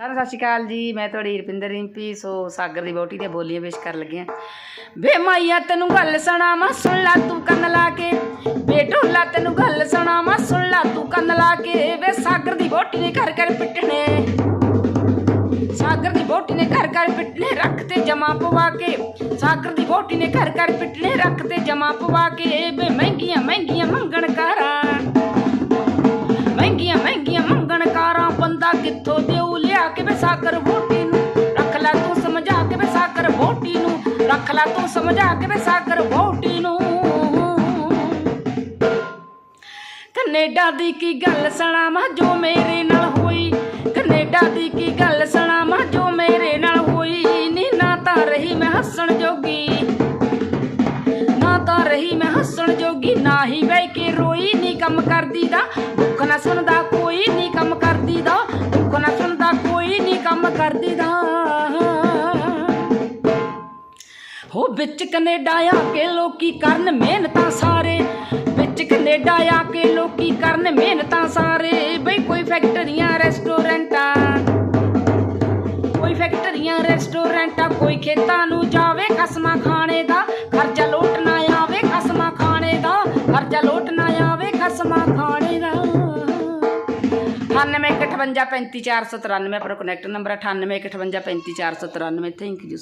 ਸਾਰਿਆਂ ਸਤਿ ਸ਼੍ਰੀ ਅਕਾਲ ਜੀ। ਮੈਂ ਤੁਹਾਡੀ ਰਪਿੰਦਰ ਰਿੰਪੀ। ਸੋ ਸਾਗਰ ਦੀ ਬੋਟੀ ਦੀਆਂ ਬੋਲੀਆਂ ਪੇਸ਼ ਕਰਨ ਲੱਗੇ ਆ ਵੇ ਮਾਈਆ, ਤੈਨੂੰ ਗੱਲ ਸੁਣਾਵਾਂ, ਸੁਣ ਲਾ ਤੂੰ ਕੰਨ ਲਾ ਕੇ। ਵੇ ਢੋਲਾ, ਤੈਨੂੰ ਗੱਲ ਸੁਣਾਵਾਂ, ਸੁਣ ਲਾ ਤੂੰ ਕੰਨ ਲਾ ਕੇ। ਵੇ ਸਾਗਰ ਦੀ ਬੋਟੀ ਨੇ ਘਰ ਘਰ ਪਿੱਟਣੇ। ਸਾਗਰ ਦੀ ਬੋਟੀ ਨੇ ਘਰ ਘਰ ਪਿੱਟਣੇ, ਰੱਖ ਤੇ ਜਮਾ ਪਵਾ ਕੇ। ਸਾਗਰ ਦੀ ਬੋਟੀ ਨੇ ਘਰ ਘਰ ਪਿੱਟਣੇ, ਰੱਖ ਤੇ ਜਮਾ ਪਵਾ ਕੇ। ਵੇ ਮਹਿੰਗੀਆਂ ਮਹਿੰਗੀਆਂ ਮੰਗਣ ਕਾਰਾਂ ਕਿੱਥੋਂ ਦੇਉ ਲਿਆ ਕੇ ਵੇ ਸਾਗਰ ਬੋਟੀ ਨੂੰ। ਰੱਖ ਲੈ ਤੂੰ ਸਮਝਾ ਕੇ ਵੇ ਸਾਗਰ ਬੋਟੀ ਨੂੰ। ਰੱਖ ਲੈ ਤੂੰ ਸਮਝਾ ਕੇ ਵੇ ਸਾਗਰ ਬੋਟੀ ਨੂੰ। ਕੈਨੇਡਾ ਦੀ ਕੀ ਗੱਲ ਸੁਣਾਵਾਂ ਜੋ ਮੇਰੇ ਨਾਲ ਹੋਈ। ਕੈਨੇਡਾ ਦੀ ਕੀ ਗੱਲ ਸੁਣਾਵਾਂ ਜੋ ਮੇਰੇ ਨਾਲ ਹੋਈ। ਨੀ ਨਾ ਤਾਂ ਰਹੀ ਮੈਂ ਹੱਸਣ ਜੋਗੀ। ਨਾ ਤਾਂ ਰਹੀ ਮੈਂ ਹੱਸਣ ਜੋਗੀ, ਨਾ ਹੀ ਬਹਿ ਕੇ ਰੋਈ। ਨੀ ਕੰਮ ਕਰਦੀ ਦਾ ਭੁੱਖ ਨਾ ਸੁਣਦਾ ਕੋਈ। ਨੀ ਕੰਮ ਕਰਦੀ ਦਾ ਕੰਮ ਕਰਦੀ ਦਾ ਹੋ ਵਿੱਚ ਕੈਨੇਡਾ ਆ ਕੇ ਲੋਕੀ ਕਰਨ ਮਿਹਨਤਾਂ ਸਾਰੇ। ਵਿੱਚ ਕੈਨੇਡਾ ਆ ਕੇ ਲੋਕੀ ਕਰਨ ਮਿਹਨਤਾਂ ਸਾਰੇ। ਬਈ ਕੋਈ ਫੈਕਟਰੀਆਂ, ਰੈਸਟੋਰੈਂਟਾਂ, ਕੋਈ ਫੈਕਟਰੀਆਂ, ਰੈਸਟੋਰੈਂਟਾਂ, ਕੋਈ ਖੇਤਾਂ ਨੂੰ ਜਾਵੇ ਕਸਮਾਂ ਖਾਣੇ ਦਾ। ਖਰਚਾ ਲੋਟ ਨਾ ਆਵੇ ਕਸਮਾਂ ਖਾਣੇ ਦਾ। ਖਰਚਾ ਲੋਟ ਨਾ ਆਵੇ ਕਸਮਾਂ ਖਾਣੇ ਦਾ 98 158 35493 ਪਰ ਕਨੈਕਟ ਨੰਬਰ 98 158 35493 ਥੈਂਕ ਯੂ